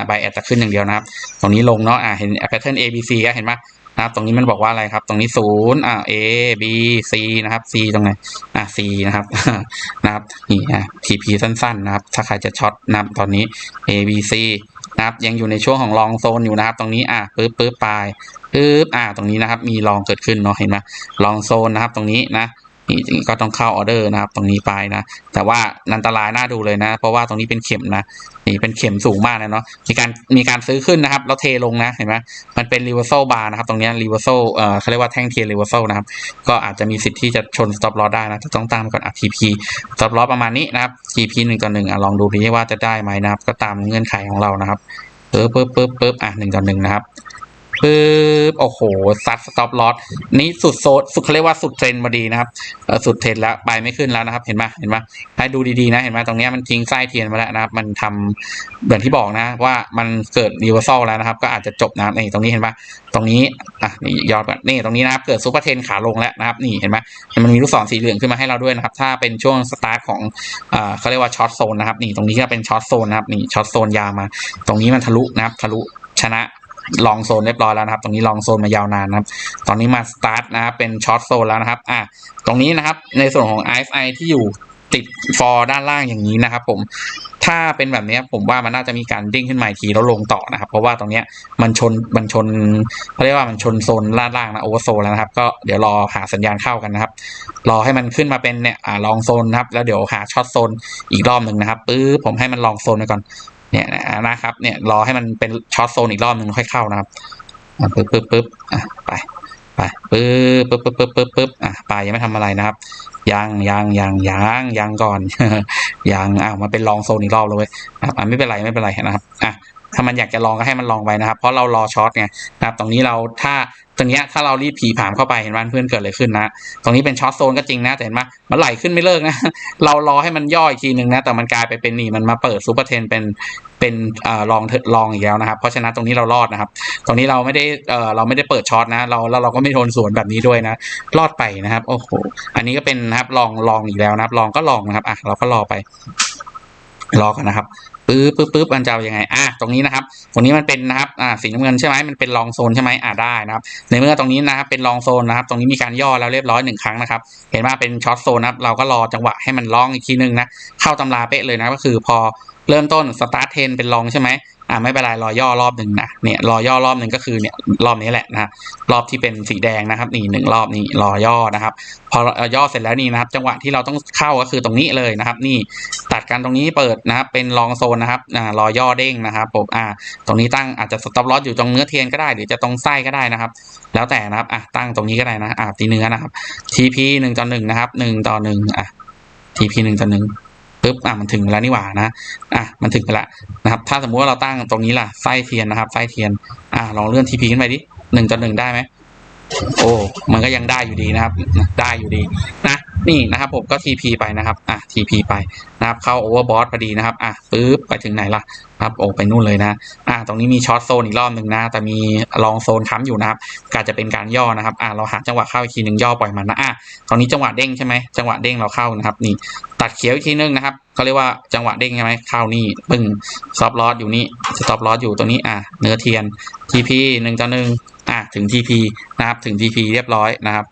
ใบแอดจะขึ้นอย่างเดียวนะครับ ตรงนี้ลงเนาะอ่าเห็นแพทเทิร์น A B C ก็เห็นไหม นะครับ ตรงนี้มันบอกว่าอะไรครับ ตรงนี้ศูนย์อ่า A B C นะครับ C ตรงไหนอ่า C นะครับนะครับนี่อะ TP สั้นๆนะครับ ถ้าใครจะช็อตนะครับตอนนี้ A B C นะครับ ยังอยู่ในช่วงของลองโซนอยู่นะครับ ตรงนี้อ่าปึ๊บปึ๊บปลายปึ๊บอ่า ตรงนี้นะครับ มีลองเกิดขึ้นเนาะเห็นไหมลองโซนนะครับ ตรงนี้นะ นี่ก็ต้องเข้าออเดอร์นะครับ ตรงนี้ไปนะ แต่ว่าอันตรายน่าดูเลยนะ เพราะว่าตรงนี้เป็นเข็มนะนี่เป็นเข็มสูงมากเลยเนาะมีการมีการซื้อขึ้นนะครับ แล้วเทลงนะเห็นไหมมันเป็นรีเวอร์โซบาร์นะครับ ตรงนี้รีเวอร์โซเอ่อเขาเรียกว่าแท่งเทียนรีเวอร์โซนะครับ ก็อาจจะมีสิทธิ์ที่จะชนสต็อปลอได้นะจะต้องตามก่อนอะ TP สต็อปลอประมาณนี้นะครับ TP หนึ่งต่อหนึ่งอะลองดูดิว่าจะได้ไหมนะครับ ก็ตามเงื่อนไขของเรานะครับปึ๊บปึ๊บปึ๊บปึ๊บอะหนึ่งต่อหนึ่งนะครับ ปึ๊บโอ้โหซัดสต็อปลอสนี่สุดโซสุดเขาเรียกว่าสุดเทรนพอดีนะครับสุดเทรนแล้วไปไม่ขึ้นแล้วนะครับ เห็นไหมเห็นไหมให้ดูดีๆนะเห็นไหมตรงนี้มันทิ้งไส้เทียนมาแล้วนะครับ มันทำเหมือนที่บอกนะ ว่ามันเกิดรีเวอร์ซลแล้วนะครับ ก็อาจจะจบนะครับนี่ตรงนี้เห็นปะตรงนี้อะนี่ยอดก่อนนี่ตรงนี้นะครับ เกิดซูเปอร์เทรนขาลงแล้วนะครับ นี่เห็นไหมมันมีลูกศรสีเหลืองขึ้นมาให้เราด้วยนะครับ ถ้าเป็นช่วงสตาร์ทของอ่าเขาเรียกว่าช็อตโซนนะครับนี่ตรงนี้ก็เป็นช็อตโซนนะครับนี่ช็อตโซนยาวมา ตรงนี้มันทะลุนะครับทะลุชนะ ลองโซนเรียบร้อยแล้วนะครับ ตรงนี้ลองโซนมายาวนานนะครับ ตอนนี้มาสตาร์ทนะครับเป็นช็อตโซนแล้วนะครับ อะตรงนี้นะครับ ในส่วนของ RSI ที่อยู่ติดฟอร์ด้านล่างอย่างนี้นะครับ ผมถ้าเป็นแบบนี้ผมว่ามันน่าจะมีการเด้งขึ้นมาอีกทีแล้วลงต่อนะครับ เพราะว่าตรงเนี้ยมันชนมันชนเขาเรียกว่ามันชนโซนล่างๆนะโอเวอร์โซนแล้วนะครับ ก็เดี๋ยวรอหาสัญญาณเข้ากันนะครับ รอให้มันขึ้นมาเป็นเนี่ยอ่าลองโซนนะครับ แล้วเดี๋ยวหาช็อตโซนอีกรอบหนึ่งนะครับปึ๊บผมให้มันลองโซนไปก่อน เนี่ยนะครับ เนี่ยรอให้มันเป็นช็อตโซนอีกรอบหนึ่งค่อยเข้านะครับปึ๊บปึ๊บปึ๊บอะไปไปปึ๊บปึ๊บปึ๊บปึ๊บปึ๊บปึ๊บอะไปยังไม่ทำอะไรนะครับยังยังยังยังยังก่อนยังอะมาเป็นลองโซนอีกรอบเลยเว้ยนะครับอะไม่เป็นไรไม่เป็นไรนะครับอะถ้ามันอยากจะลองก็ให้มันลองไปนะครับ เพราะเรารอช็อตไงนะครับ ตรงนี้เราถ้า ตรงนี้ถ้าเรารีบผีผามเข้าไปเห็นไหมเพื่อนเกิดอะไรขึ้นนะ ตรงนี้เป็นช็อตโซนก็จริงนะแต่เห็นไหมมันไหลขึ้นไม่เลิกนะ เรารอให้มันย่ออีกทีหนึ่งนะ แต่มันกลายไปเป็นนี่มันมาเปิดซูเปอร์เทนเป็นเป็นลองลองอีกแล้วนะครับ เพราะฉะนั้นตรงนี้เรารอดนะครับ ตรงนี้เราไม่ได้เอ่อเราไม่ได้เปิดช็อตนะ เราแล้วเราก็ไม่โดนสวนแบบนี้ด้วยนะ รอดไปนะครับ โอ้โห อันนี้ก็เป็นนะครับลองลองอีกแล้วนะครับลองก็ลองนะครับอะเราก็รอไปรอกันนะครับ ปึ๊บปึ๊บปึ๊บมันจะเอายังไงอะตรงนี้นะครับ ตรงนี้มันเป็นนะครับอ่าสีน้ำเงินใช่ไหมมันเป็นรองโซนใช่ไหมอ่าได้นะครับ ในเมื่อตรงนี้นะครับเป็นรองโซนนะครับ ตรงนี้มีการย่อแล้วเรียบร้อยหนึ่งครั้งนะครับ เห็นว่าเป็นช็อตโซนนะครับ เราก็รอจังหวะให้มันลองอีกทีนึงนะ เข้าตำราเป๊ะเลยนะ ก็คือพอเริ่มต้นสตาร์ทเทนเป็นรองใช่ไหม อ่าไม่เป็นไรรอย่อรอบหนึ่งนะเนี่ยรอย่อรอบหนึ่งก็คือเนี่ยรอบนี้แหละนะรอบที่เป็นสีแดงนะครับนี่หนึ่งรอบนี่รอย่อนะครับ พอย่อเสร็จแล้วนี่นะครับ จังหวะที่เราต้องเข้าก็คือตรงนี้เลยนะครับ นี่ตัดกันตรงนี้เปิดนะครับ เป็นลองโซนนะครับอ่ารอย่อเด้งนะครับผมอ่าตรงนี้ตั้งอาจจะสต็อปลอสอยู่ตรงเนื้อเทียนก็ได้หรือจะตรงไส้ก็ได้นะครับ แล้วแต่นะครับอะตั้งตรงนี้ก็ได้นะอะตีเนื้อนะครับ TP หนึ่งต่อหนึ่งนะครับหนึ่งต่อหนึ่งอะ TP หนึ่งต่อหนึ่ง ปึ๊บอะมันถึงแล้วนี่หว่านะอะมันถึงไปละนะครับ ถ้าสมมุติว่าเราตั้งตรงนี้ล่ะไส้เทียนนะครับไส้เทียนอะลองเลื่อน TP ขึ้นไปดิหนึ่งต่อหนึ่งได้ไหมโอ้มันก็ยังได้อยู่ดีนะครับ ได้อยู่ดีนะ นี่นะครับผมก็ TP ไปนะครับอะ TP ไปนะครับเข้า Overboss พอดีนะครับอะปึ๊บไปถึงไหนล่ะครับโอ้ไปนู่นเลยนะอะตรงนี้มีช็อตโซนอีกรอบหนึ่งนะแต่มีลองโซนค้ำอยู่นะครับก็อาจจะเป็นการย่อนะครับอะเราหาจังหวะเข้าอีกทีหนึ่งย่อปล่อยมันนะอะตรงนี้จังหวะเด้งใช่ไหมจังหวะเด้งเราเข้านะครับนี่ตัดเขียวอีกทีนึงนะครับเขาเรียกว่าจังหวะเด้งใช่ไหมเข้านี่ปึ้งซอฟลอสอยู่นี่สต็อปลอสอยู่ตรงนี้อะเนื้อเทียน TP หนึ่งต่อหนึ่งอะถึง TP นะครับถึง TP เรียบร้อยนะครับ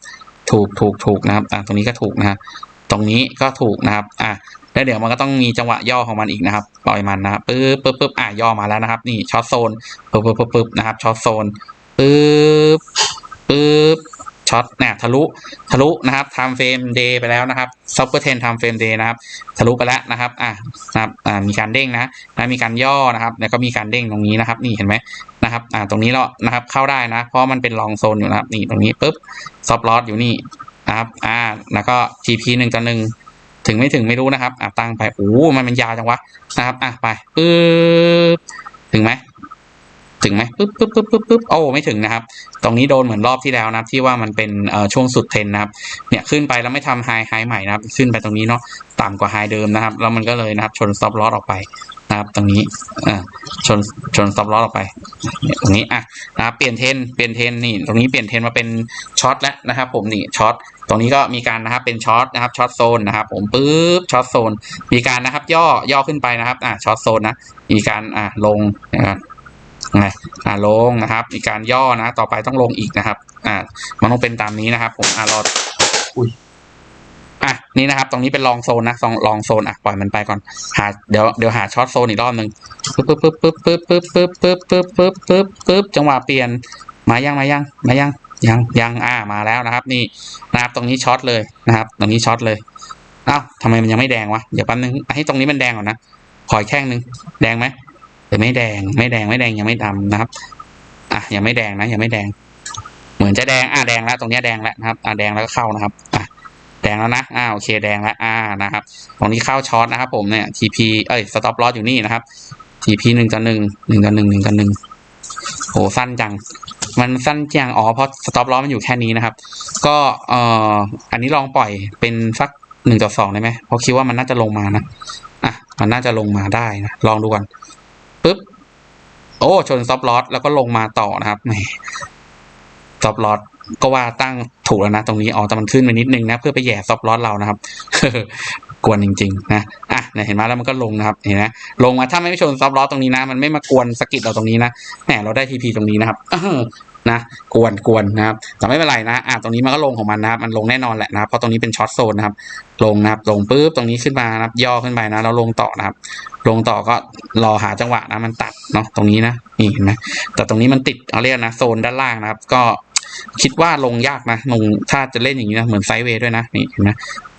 ถูกถูกถูกนะครับอะตรงนี้ก็ถูกนะฮะตรงนี้ก็ถูกนะครับอะแล้วเดี๋ยวมันก็ต้องมีจังหวะย่อของมันอีกนะครับ ปล่อยมันนะครับปึ๊บปึ๊บปึ๊บอะย่อมาแล้วนะครับ นี่ช็อตโซนปึ๊บปึ๊บปึ๊บปึ๊บนะครับช็อตโซนปึ๊บปึ๊บ ช็อตเนี่ยทะลุทะลุนะครับ time frame day ไปแล้วนะครับ super 10 time frame day นะครับทะลุไปแล้วนะครับอะนะครับอ่ามีการเด้งนะนะมีการย่อนะครับ แล้วก็มีการเด้งตรงนี้นะครับนี่เห็นไหมนะครับอ่าตรงนี้เรานะครับเข้าได้นะ เพราะมันเป็นลองโซนอยู่นะครับ นี่ตรงนี้ปุ๊บซอฟลอสอยู่นี่นะครับอ่าแล้วก็ GP หนึ่งต่อหนึ่งถึงไม่ถึงไม่รู้นะครับอะตั้งไปโอ้มันเป็นยาวจังวะนะครับอะไปปึ๊บถึงไหม ถึงไหมปึ๊บปึ๊บปึ๊บปึ๊บปึ๊บโอ้ไม่ถึงนะครับ ตรงนี้โดนเหมือนรอบที่แล้วนะที่ว่ามันเป็นช่วงสุดเทนนะครับ เนี่ยขึ้นไปแล้วไม่ทำไฮไฮใหม่นะครับ ขึ้นไปตรงนี้เนาะต่ำกว่าไฮเดิมนะครับ แล้วมันก็เลยนะครับ ชนซอฟลอสออกไปนะครับ ตรงนี้อ่าชนชนซอฟลอสออกไปตรงนี้อะนะครับเปลี่ยนเทนเปลี่ยนเทนนี่ ตรงนี้เปลี่ยนเทนมาเป็นช็อตแล้วนะครับ ผมนี่ช็อตตรงนี้ก็มีการนะครับเป็นช็อตนะครับช็อตโซนนะครับ ผมปึ๊บช็อตโซน มีการนะครับ ย่อย่อขึ้นไปนะครับอ่าช็อตโซนนะมีการอ่าลงนะครับ นะอ่าลงนะครับ มีการย่อนะ ต่อไปต้องลงอีกนะครับ อ่า มันต้องเป็นตามนี้นะครับ ผมอ่ารออุ้ยอะนี่นะครับ ตรงนี้เป็นลองโซนนะลองลองโซนอะปล่อยมันไปก่อน หาเดี๋ยวเดี๋ยวหาช็อตโซนอีกรอบหนึ่งปึ๊บปึ๊บปึ๊บปึ๊บปึ๊บปึ๊บปึ๊บปึ๊บปึ๊บปึ๊บปึ๊บปึ๊บจังหวะเปลี่ยนมายังมายังมายังยังยังอ่ามาแล้วนะครับ นี่นะครับตรงนี้ช็อตเลยนะครับ ตรงนี้ช็อตเลยอ้าวทำไมมันยังไม่แดงวะเดี๋ยวแป๊บนึงให้ตรงนี้มันแดงก่อนนะขออีกแข้งหนึ่งแดงไหม เดี๋ยวไม่แดง ไม่แดง ไม่แดง ยังไม่ดำนะครับ อะ ยังไม่แดงนะ ยังไม่แดง เหมือนจะแดง อ่าแดงแล้ว ตรงเนี้ยแดงแล้วนะครับ อ่าแดงแล้วก็เข้านะครับ อะ แดงแล้วนะ อ่า โอเค แดงแล้ว อ่า นะครับ ตรงนี้เข้าช็อตนะครับผมเนี่ย TP เอ้ยสต็อปลอสอยู่นี่นะครับ TP หนึ่งต่อหนึ่ง หนึ่งต่อหนึ่งหนึ่งต่อหนึ่งโห สั้นจัง มันสั้นจัง อ๋อ เพราะสต็อปลอสมันอยู่แค่นี้นะครับ ก็ เอ่อ อันนี้ลองปล่อยเป็นสักหนึ่งต่อสองได้ไหมเพราะคิดว่ามันน่าจะลงมานะ อะ มันน่าจะลงมาได้นะ ลองดูก่อน ปึ๊บ โอ้ชนซับลอสแล้วก็ลงมาต่อนะครับซับลอสก็ว่าตั้งถูกแล้วนะ ตรงนี้อ๋อแต่มันขึ้นไปนิดนึงนะ เพื่อไปแย่ซับลอสเรานะครับกวนจริง ๆ นะอะเนี่ยเห็นไหมแล้วมันก็ลงนะครับเห็นไหมลงมาถ้าไม่ชนซับลอสตรงนี้นะ มันไม่มากวนสกิดเราตรงนี้นะแหมเราได้ทีพีตรงนี้นะครับ นะกวนกวนนะครับแต่ไม่เป็นไรนะอะตรงนี้มันก็ลงของมันนะครับ มันลงแน่นอนแหละนะครับเพราะตรงนี้เป็นช็อตโซนนะครับ ลงนะครับ ลงปุ๊บตรงนี้ขึ้นมานะครับ ย่อขึ้นไปนะแล้วลงต่อนะครับ ลงต่อก็รอหาจังหวะนะมันตัดเนาะตรงนี้นะนี่เห็นไหมแต่ตรงนี้มันติดเอาเรียกนะโซนด้านล่างนะครับ ก็คิดว่าลงยากนะลงถ้าจะเล่นอย่างนี้นะเหมือนไซเวย์ด้วยนะนี่เห็นไหม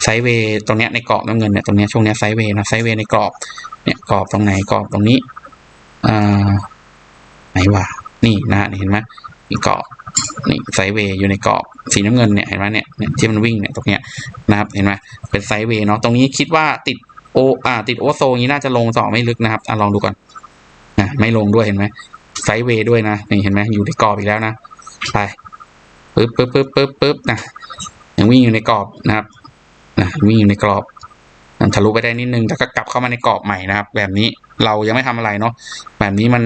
ไซเวย์ตรงเนี้ยในกรอบน้ำเงินเนี่ยตรงเนี้ยช่วงเนี้ยไซเวย์นะไซเวย์ในกรอบเนี่ยกรอบตรงไหนกรอบตรงนี้อ่าไหนวะนี่นะเห็นไหม กรอบนี่ไซเวย์อยู่ในกรอบสีน้ำเงินเนี่ยเห็นไหมเนี่ยที่มันวิ่งเนี่ยตรงเนี้ยนะครับเห็นไหมเป็นไซเวย์เนาะตรงนี้คิดว่าติดโออ่าติดโอเวอร์โซนนี้น่าจะลงต่อไม่ลึกนะครับอลองดูก่อนนะไม่ลงด้วยเห็นไหมไซเวย์ด้วยนะนี่เห็นไหมอยู่ในกรอบอีกแล้วนะไปปึ๊บปึ๊บปึ๊บปึ๊บปึ๊บนะยังวิ่งอยู่ในกรอบนะครับนะวิ่งอยู่ในกรอบทะลุไปได้นิดนึงแล้วก็กลับเข้ามาในกรอบใหม่นะครับ แบบนี้เรายังไม่ทำอะไรเนาะแบบนี้มัน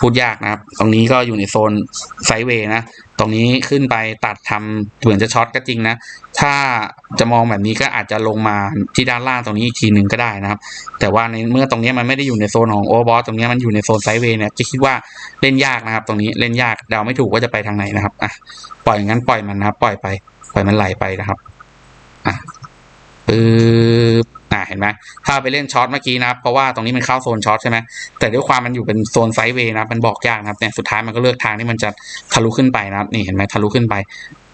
พูดยากนะครับ ตรงนี้ก็อยู่ในโซนไซเวย์นะ ตรงนี้ขึ้นไปตัดทำเหมือนจะช็อตก็จริงนะ ถ้าจะมองแบบนี้ก็อาจจะลงมาที่ด้านล่างตรงนี้อีกทีหนึ่งก็ได้นะครับ แต่ว่าในเมื่อตรงนี้มันไม่ได้อยู่ในโซนของโอเวอร์บอสตรงนี้มันอยู่ในโซนไซเวย์เนี่ยจะคิดว่าเล่นยากนะครับ ตรงนี้เล่นยากเดาไม่ถูกว่าจะไปทางไหนนะครับอะปล่อยงั้นปล่อยมันนะครับ ปล่อยไป ปล่อยมันไหลไปนะครับอะ ปึ๊บอ่าเห็นไหมถ้าไปเล่นช็อตเมื่อกี้นะเพราะว่าตรงนี้มันเข้าโซนช็อตใช่ไหมแต่ด้วยความมันอยู่เป็นโซนไซด์เวย์นะมันบอกยากนะครับเนี่ยสุดท้ายมันก็เลือกทางที่มันจะทะลุขึ้นไปนะครับนี่เห็นไหมทะลุขึ้นไป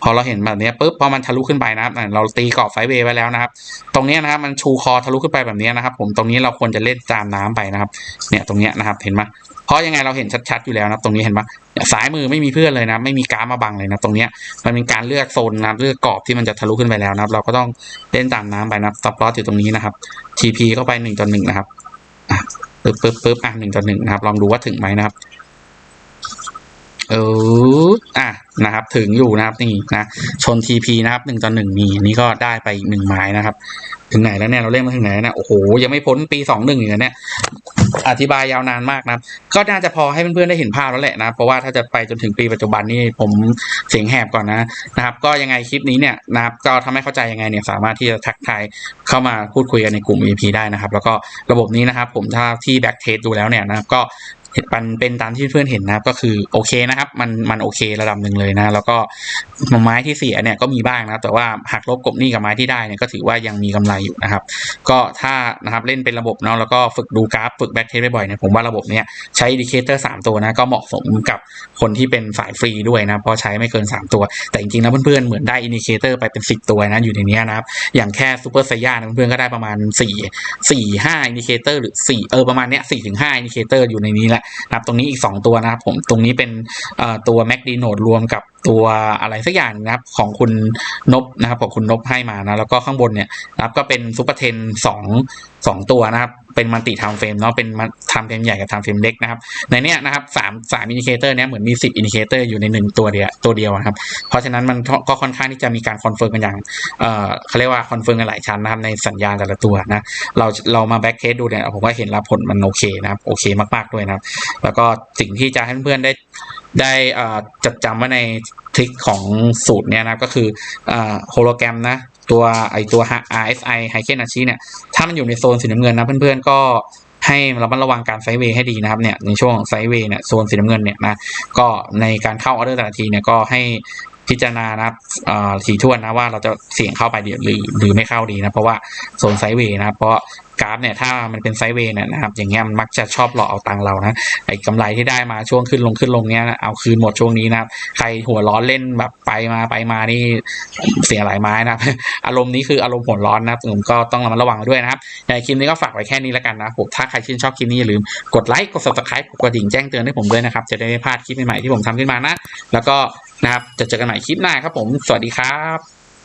อเราเห็นแบบนี้ปุ๊บพอมันทะลุขึ้นไปนะครับเราตีกรอบไฟเวย์ไว้แล้วนะครับ ตรงนี้นะครับมันชูคอทะลุขึ้นไปแบบนี้นะครับ ผมตรงนี้เราควรจะเล่นตามน้ำไปนะครับ เนี่ยตรงนี้นะครับเห็นไหมเพราะยังไงเราเห็นชัดๆอยู่แล้วนะตรงนี้เห็นไหมเนี่ยซ้ายมือไม่มีเพื่อนเลยนะไม่มีการดมาบังเลยนะตรงนี้มันเป็นการเลือกโซนนะเลือกกรอบที่มันจะทะลุขึ้นไปแล้วนะครับ เราก็ต้องเล่นตามน้ำไปนะครับสปอตอยู่ตรงนี้นะครับ TP เข้าไปหนึ่งต่อหนึ่งนะครับปึ๊บปึ๊บปึ๊บอะหนึ่งต่อหนึ่งนะครับลองดูว่าถึงไหมนะครับ เอออะนะครับ ถึงอยู่นะครับนี่นะชน TP นะครับหนึ่งต่อหนึ่งนี่นี่ก็ได้ไปอีกหนึ่งไม้นะครับ ถึงไหนแล้วเนี่ยเราเล่นมาถึงไหนแล้วเนี่ยโอ้โหยังไม่พ้นปีสองหนึ่งเลยเนี่ยอธิบายยาวนานมากนะครับ ก็น่าจะพอให้เพื่อนๆได้เห็นภาพแล้วแหละนะเพราะว่าถ้าจะไปจนถึงปีปัจจุบันนี่ผมเสียงแหบก่อนนะนะครับ ก็ยังไงคลิปนี้เนี่ยนะครับก็ทำให้เข้าใจยังไงเนี่ยสามารถที่จะทักทายเข้ามาพูดคุยกันในกลุ่ม EP ได้นะครับ แล้วก็ระบบนี้นะครับ ผมถ้าที่แบ็กเทสดูแล้วเนี่ยนะครับก็ เป็นเป็นตามที่เพื่อนเห็นนะครับ ก็คือโอเคนะครับ มันมันโอเคระดับหนึ่งเลยนะ แล้วก็ไม้ที่เสียเนี่ยก็มีบ้างนะครับ แต่ว่าหักลบกบหนี้กับไม้ที่ได้เนี่ยก็ถือว่ายังมีกำไรอยู่นะครับ ก็ถ้านะครับเล่นเป็นระบบเนาะแล้วก็ฝึกดูกราฟฝึกแบ็กเทสบ่อยๆเนี่ยผมว่าระบบเนี้ยใช้อินดิเคเตอร์สามตัวนะก็เหมาะสมกับคนที่เป็นสายฟรีด้วยนะเพราะใช้ไม่เกิน 3 ตัว แต่จริงๆแล้วเพื่อนๆเหมือนได้อินดิเคเตอร์ไปเป็น 10 ตัวนะอยู่ในนี้นะครับ อย่างแค่ซูเปอร์ไซย่านะเพื่อนๆก็ได้ประมาณ 4 4 5อินดิเคเตอร์หรือ4เออประมาณเนี้ย4ถึง5อินดิเคเตอร์อยู่ในนี้แหละนะครับตรงนี้อีก 2 ตัวนะครับผมตรงนี้เป็นตัวแม c ดีโนดรวมกับ ตัวอะไรสักอย่างนะครับของคุณนบนะครับของคุณนบให้มานะแล้วก็ข้างบนเนี่ยนะครับก็เป็นซูเปอร์เทนสองสองตัวนะครับเป็นมัลติไทม์เฟรมเนาะเป็นไทม์เฟรมใหญ่กับไทม์เฟรมเล็กนะครับในเนี้ยนะครับสามสามอินดิเคเตอร์เนี้ยเหมือนมีสิบอินดิเคเตอร์อยู่ในหนึ่งตัวเดียวตัวเดียวนะครับเพราะฉะนั้นมันก็ค่อนข้างที่จะมีการคอนเฟิร์มกันอย่างเอ่อเขาเรียกว่าคอนเฟิร์มกันหลายชั้นนะครับในสัญญาณแต่ละตัวนะเราเรามาแบ็กเทสดูเนี่ยผมก็เห็นแล้วผลมันโอเคนะครับโอเคมากๆด้วยนะครับแล้วก็สิ่งที่จะให้เพื่อนๆได้ ได้จดจำไว้ในทริคของสูตรเนี่ยนะก็คือเอ่อโฮโลแกรมนะตัวไอตัว RSI ไฮเคนอาชีเนี่ยถ้ามันอยู่ในโซนสีน้ำเงินนะเพื่อนๆก็ให้ระมัดระวังการไซด์เวย์ให้ดีนะครับเนี่ยในช่วงไซด์เวย์เนี่ยโซนสีน้ำเงินเนี่ยนะก็ในการเข้าออเดอร์แต่ละทีเนี่ยก็ให้ พิจารณานะครับเอ่อถี่ถ้วนนะว่าเราจะเสี่ยงเข้าไปหรือหรือหรือไม่เข้าดีนะเพราะว่าโซนไซด์เวย์นะเพราะกราฟเนี่ยถ้ามันเป็นไซด์เวย์เนี่ยนะครับอย่างเงี้ยมันมักจะชอบหลอกเอาตังค์เรานะไอ้กำไรที่ได้มาช่วงขึ้นลงขึ้นลงเนี้ยนะเอาคืนหมดช่วงนี้นะครับใครหัวร้อนเล่นแบบไปมาไปมานี่เสียหลายไม้นะครับอารมณ์นี้คืออารมณ์หัวร้อนนะผมก็ต้องระมัดระวังด้วยนะครับในคลิปนี้ก็ฝากไว้แค่นี้แล้วกันนะผมถ้าใครชื่นชอบคลิปนี้อย่าลืมกดไลค์กด subscribe กดกระดิ่งแจ้งเตือนให้ผมด้วยนะครับจะได้ไม่พลาดคลิปใหม่ๆที่ผมทำขึ้นมานะแล้วก็ นะครับจะเจอกันใหม่คลิปหน้าครับผม สวัสดีครับ